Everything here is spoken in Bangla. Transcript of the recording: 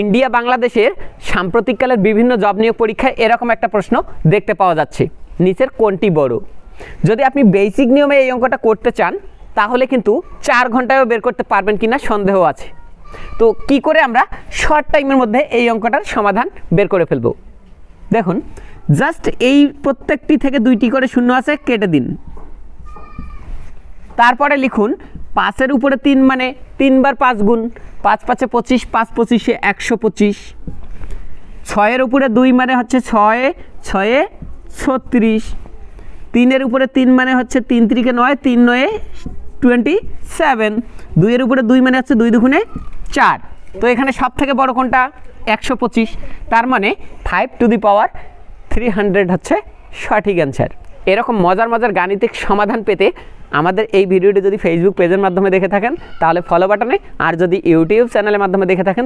ইন্ডিয়া বাংলাদেশের সাম্প্রতিককালের বিভিন্ন জব নিয়োগ পরীক্ষায় এরকম একটা প্রশ্ন দেখতে পাওয়া যাচ্ছে। নিচের কোনটি বড়? যদি আপনি বেসিক নিয়মে এই অঙ্কটা করতে চান, তাহলে কিন্তু চার ঘন্টায়ও বের করতে পারবেন কিনা সন্দেহ আছে। তো কি করে আমরা শর্ট টাইমের মধ্যে এই অঙ্কটার সমাধান বের করে ফেলব? দেখুন জাস্ট এই প্রত্যেকটি থেকে দুইটি করে শূন্য আছে, কেটে দিন। তারপরে লিখুন পাঁচের উপরে তিন মানে তিনবার পাঁচ গুণ। পাঁচ পাঁচে পঁচিশ, পাঁচ পঁচিশে একশো পঁচিশ। ছয়ের উপরে দুই মানে হচ্ছে ছয়ে ছয়ে ছত্রিশ। তিনের উপরে তিন মানে হচ্ছে তিন তিরিকে নয়, তিন নয়ে টোয়েন্টি সেভেন। দুইয়ের উপরে দুই মানে হচ্ছে দুই দুগুণে চার। তো এখানে সব থেকে বড় কোনটা? একশো পঁচিশ। তার মানে five to the power three hundred হচ্ছে সঠিক অ্যান্সার এরকম মজার মজার গাণিতিক সমাধান পেতে আমাদের এই ভিডিওটি যদি ফেসবুক পেজের মাধ্যমে দেখে থাকেন, তাহলে ফলো বাটনে আর যদি ইউটিউব চ্যানেলের মাধ্যমে দেখে থাকেন